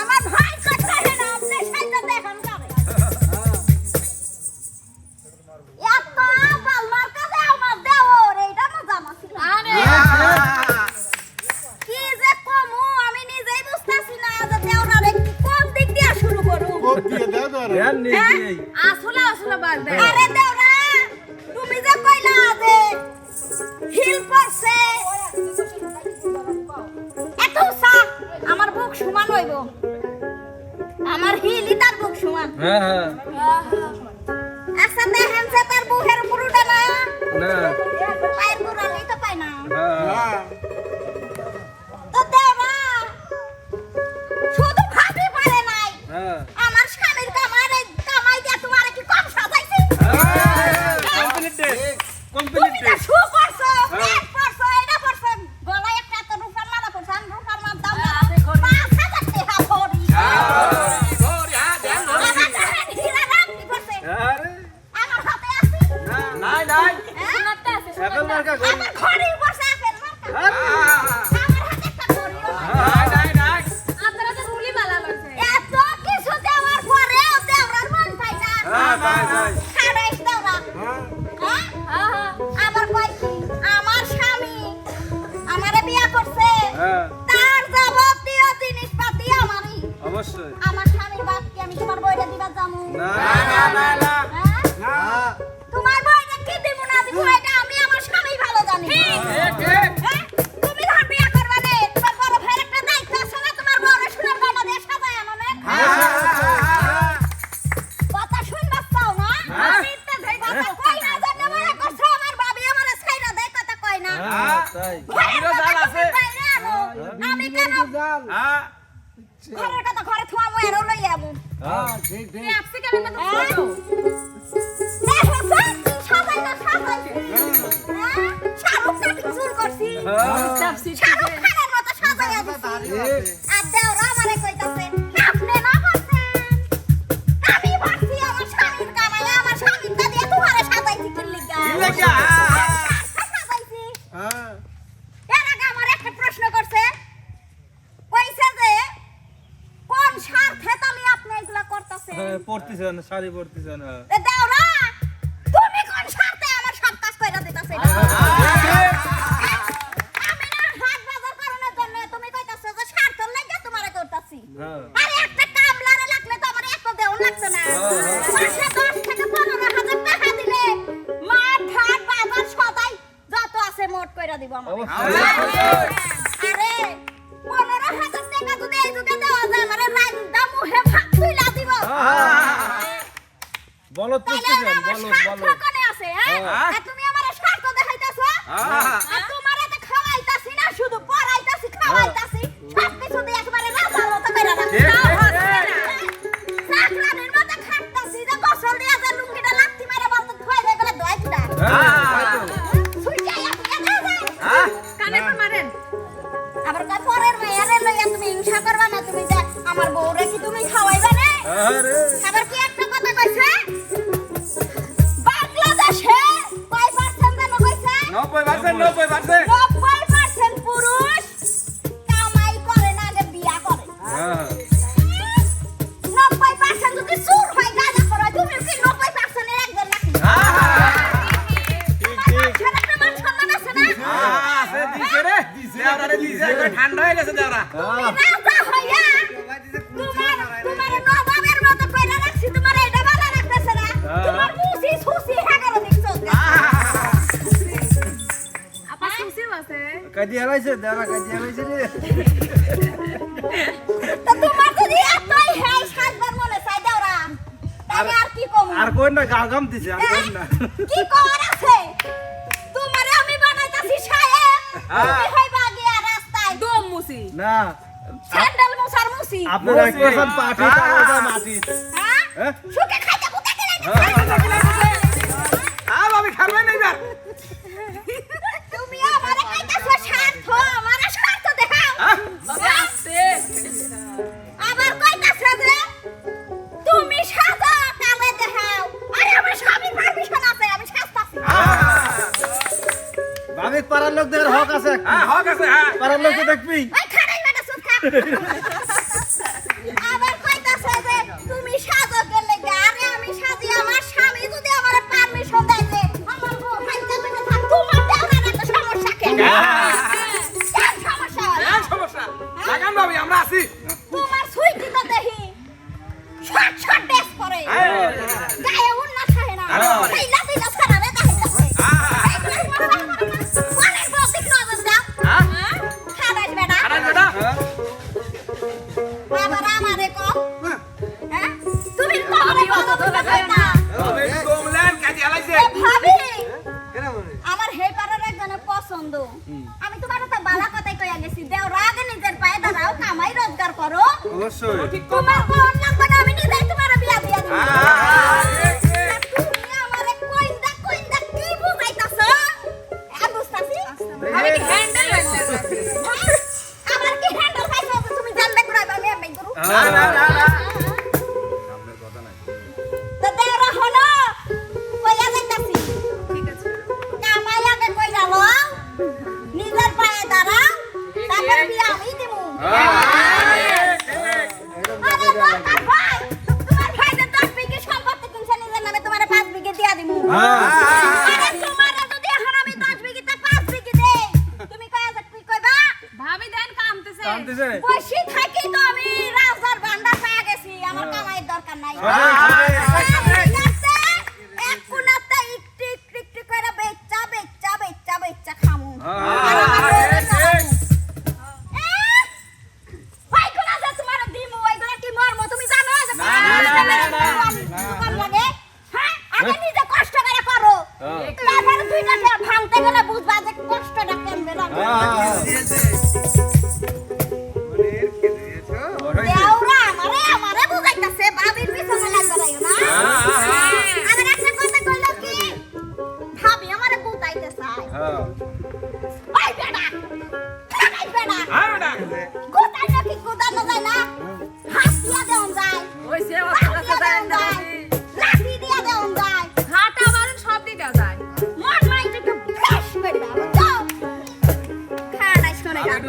আমার ভাই কথা না আপনি সেটা দেখান কি যে কমু আমি নিজেই বুঝতাছি না যে দেওর দিক দিয়ে শুরু করু হ্যাঁ? আসলে আসলে বাদ দে। আরে দেওরা তুমি যে কইলা যে হিল পড়ছে সমান হইব। আমার হিলি তার বুক সমান। হ্যাঁ হ্যাঁ। তার যাবতীয় জিনিসপাতি আমারই। অবশ্যই। আমার স্বামীর বাপকে আমি তোমার বইটা দিবা যামু না না না না। আর দেওরা মানে কইতাছে। মানে সারি পড়তেছে না। বলত পুষতেছেন বলত বলত। কোনে আছে হ্যাঁ? হ্যাঁ। তুমি আমারে স্বার্থ দেখাইতাছো? আর তোমারে তো খাওয়াইতাছি না শুধু পড়াইতাছি হ্যাঁ। খাওয়াইতাছি। সব কিছু দিয়ে একবারে রাজার মতো কইরা হ্যাঁ, আবার কি কাদি হারাইছে দাদা কাদি হারাইছে রে। তো তোমার তো দি এতই আর কি না গা গাম দিছে আর কোন না। কি করার আছে? তোমারে আমি বানাইতাছি সাহেব। মুসি না। স্যান্ডেল মোসার মুসি আপনার এক পার্টি মাটি হ্যাঁ? হ্যাঁ? সুখে খাইতে কুতে গেলেন হ্যাঁ,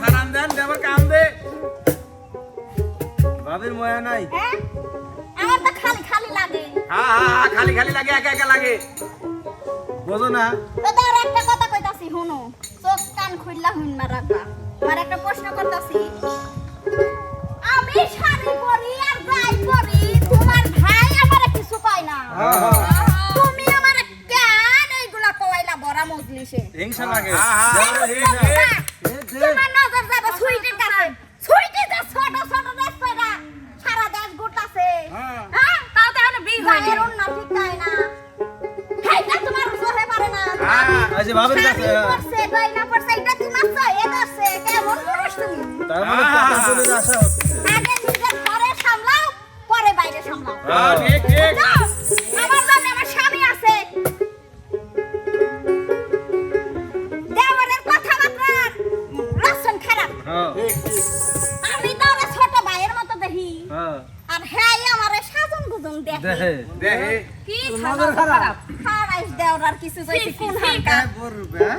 সারান দেন দেবার কাম দে। ময়া নাই। হ্যাঁ? আমার তো খালি খালি লাগে। হ্যাঁ হ্যাঁ খালি খালি লাগে একা একা লাগে। বোঝো না। তো একটা কথা কইতাছি হুনো চোখ কান খুললা হুন না রাখবা। আর একটা প্রশ্ন করতাছি। আমি শাড়ি পরি আর গাই পরি তোমার ভাই আমারে কিছু কয় না? তুমি কেন এইগুলা কইলা বড়া মজলিসে? লাগে। হ্যাঁ হ্যাঁ যে ভাবে করছে বাইনা করছে এটা কি মারছো এ করছে কেমন পুরুষ তুমি? তার মানে কথা বলে আসা। হচ্ছে আগে নিজের ঘরে সামলাও পরে বাইরে সামলাও। ঠিক ঠিক। ছোট ভাইয়ের মতো দেখি। আর হ্যাঁ আমার সাজন দেখে। দেখে। কি খারাপ? কিছু যাইছে কোন হালকা? হ্যাঁ,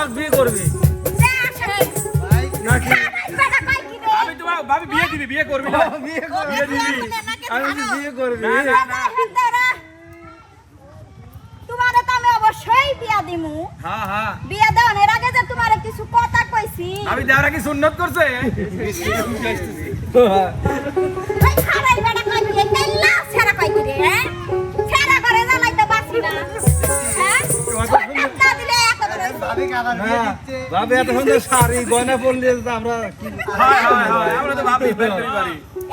তোমাকে বিয়ে করবি? নাকি আমি তোমার ভাবি বিয়ে দিবি বিয়ে করবি না? বিয়ে করবি। আমি বিয়ে করবি। না, না, না। তোমারে তো আমি অবশ্যই বিয়া দিমু। হ্যাঁ হ্যাঁ। বিয়া দেওয়ার আগে যে তোমারে কিছু কথা কইছি। আমি দেওরা কি সুন্নত করছে? ভাবি এত সুন্দর শাড়ি গয়না পরলে আমরা হ্যাঁ হ্যাঁ হ্যাঁ আমরা তো ভাবি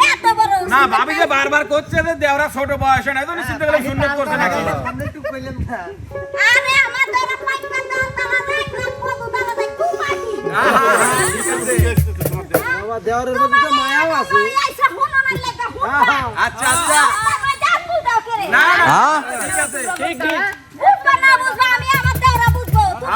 এত বড় না ভাবি যে বারবার করছে যে দেওরা ছোট বয়সে না তো নিশ্চিত করে সুন্নত করছে নাকি? আরে আমার তারা কত তারা হ্যাঁ, হ্যাঁ, হ্যাঁ, ঠিক আছে। আমার দেওয়ারের মধ্যে তো মায়াও আছে। আইসা হুনো না লাগা হুনো আচ্ছা আচ্ছা। আমার জান বুঝাও করে না না হ্যাঁ? ঠিক আছে। ঠিক ঠিক